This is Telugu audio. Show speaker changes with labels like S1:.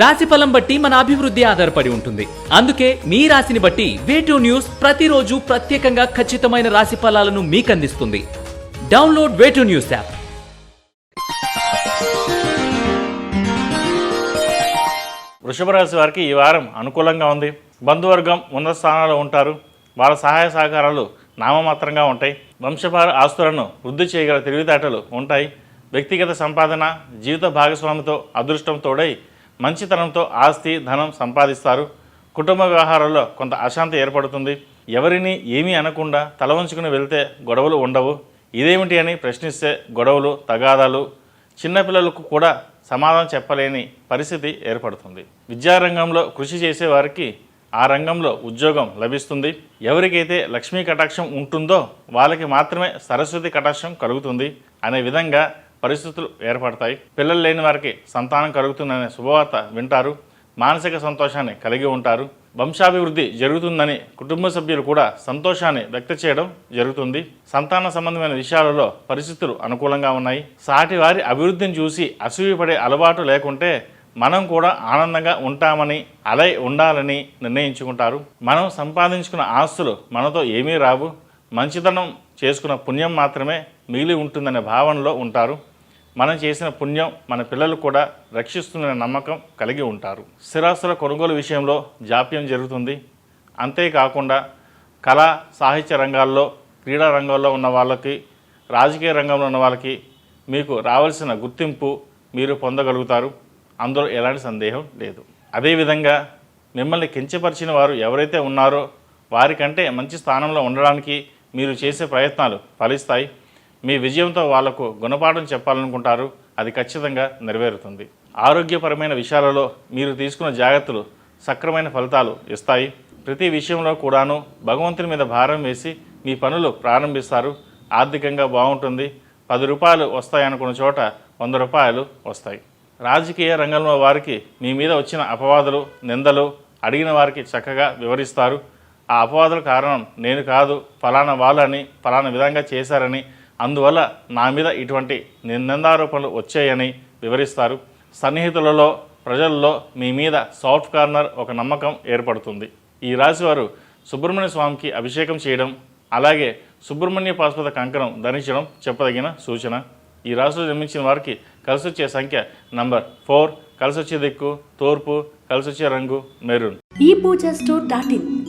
S1: రాశి ఫలం బట్టి మన అభివృద్ధి ఆధారపడి ఉంటుంది. అందుకే మీ రాశిని బట్టి వేటూ న్యూస్ ప్రతిరోజు ప్రత్యేకంగా ఖచ్చితమైన రాశి ఫలాలను మీకు అందిస్తుంది డౌన్లోడ్ వేటూ న్యూస్ యాప్
S2: వృషభ రాశి వారికి ఈ వారం అనుకూలంగా ఉంది. బంధువర్గం ఉన్నత స్థానాల్లో ఉంటారు. వాళ్ళ సహాయ సహకారాలు నామమాత్రంగా ఉంటాయి. వంశపార ఆస్తులను వృద్ధి చేయగల తెలివితేటలు ఉంటాయి. వ్యక్తిగత సంపాదన జీవిత భాగస్వామితో అదృష్టం తోడై మంచితనంతో ఆస్తి ధనం సంపాదిస్తారు. కుటుంబ వ్యవహారాల్లో కొంత అశాంతి ఏర్పడుతుంది. ఎవరిని ఏమీ అనకుండా తల వంచుకుని వెళ్తే గొడవలు ఉండవు. ఇదేమిటి అని ప్రశ్నిస్తే గొడవలు తగాదాలు చిన్నపిల్లలకు కూడా సమాధానం చెప్పలేని పరిస్థితి ఏర్పడుతుంది. విద్యారంగంలో కృషి చేసే వారికి ఆ రంగంలో ఉద్యోగం లభిస్తుంది. ఎవరికైతే లక్ష్మీ కటాక్షం ఉంటుందో వాళ్ళకి మాత్రమే సరస్వతి కటాక్షం కలుగుతుంది అనే విధంగా పరిస్థితులు ఏర్పడతాయి. పిల్లలు లేని వారికి సంతానం కలుగుతుందనే శుభవార్త వింటారు. మానసిక సంతోషాన్ని కలిగి ఉంటారు. వంశాభివృద్ధి జరుగుతుందని కుటుంబ సభ్యులు కూడా సంతోషాన్ని వ్యక్తం చేయడం జరుగుతుంది. సంతాన సంబంధమైన విషయాలలో పరిస్థితులు అనుకూలంగా ఉన్నాయి. సాటి వారి అభివృద్ధిని చూసి అసూయపడే అలవాటు లేకుంటే మనం కూడా ఆనందంగా ఉంటామని అలై ఉండాలని నిర్ణయించుకుంటారు. మనం సంపాదించుకున్న ఆస్తులు మనతో ఏమీ రావు. మంచితనం చేసుకున్న పుణ్యం మాత్రమే మిగిలి ఉంటుందనే భావనలో ఉంటారు. మనం చేసిన పుణ్యం మన పిల్లలు కూడా రక్షిస్తుందనే నమ్మకం కలిగి ఉంటారు. స్థిరాస్తుల కొనుగోలు విషయంలో జాప్యం జరుగుతుంది. అంతేకాకుండా కళా సాహిత్య రంగాల్లో క్రీడా రంగంలో ఉన్న వాళ్ళకి రాజకీయ రంగంలో ఉన్న వాళ్ళకి మీకు రావాల్సిన గుర్తింపు మీరు పొందగలుగుతారు. అందులో ఎలాంటి సందేహం లేదు. అదేవిధంగా మిమ్మల్ని కించపరిచిన వారు ఎవరైతే ఉన్నారో వారికంటే మంచి స్థానంలో ఉండడానికి మీరు చేసే ప్రయత్నాలు ఫలిస్తాయి. మీ విజయంతో వాళ్ళకు గుణపాఠం చెప్పాలనుకుంటారు అది ఖచ్చితంగా నెరవేరుతుంది. ఆరోగ్యపరమైన విషయాలలో మీరు తీసుకున్న జాగ్రత్తలు సక్రమైన ఫలితాలు ఇస్తాయి. ప్రతి విషయంలో కూడాను భగవంతుని మీద భారం వేసి మీ పనులు ప్రారంభిస్తారు. ఆర్థికంగా బాగుంటుంది. పది రూపాయలు వస్తాయనుకున్న చోట వంద రూపాయలు వస్తాయి. రాజకీయ రంగంలో వారికి మీ మీద వచ్చిన అపవాదులు నిందలు అడిగిన వారికి చక్కగా వివరిస్తారు. ఆ అపవాదుల కారణం నేను కాదు ఫలానా వాళ్ళని ఫలానా విధంగా చేశారని అందువల్ల నా మీద ఇటువంటి నిందారోపణలు వచ్చాయని వివరిస్తారు. సన్నిహితులలో ప్రజల్లో మీ మీద సాఫ్ట్ కార్నర్ ఒక నమ్మకం ఏర్పడుతుంది. ఈ రాశివారు సుబ్రహ్మణ్య స్వామికి అభిషేకం చేయడం అలాగే సుబ్రహ్మణ్య పాశ్వత కంకణం ధరించడం చెప్పదగిన సూచన. ఈ రాశిలో జన్మించిన వారికి కలిసి వచ్చే సంఖ్య నంబర్ ఫోర్ కలిసి వచ్చే దిక్కు తూర్పు కలిసి వచ్చే రంగు మెరూన్.
S3: ఈ పూజ స్టోర్ డాట్ ఇన్.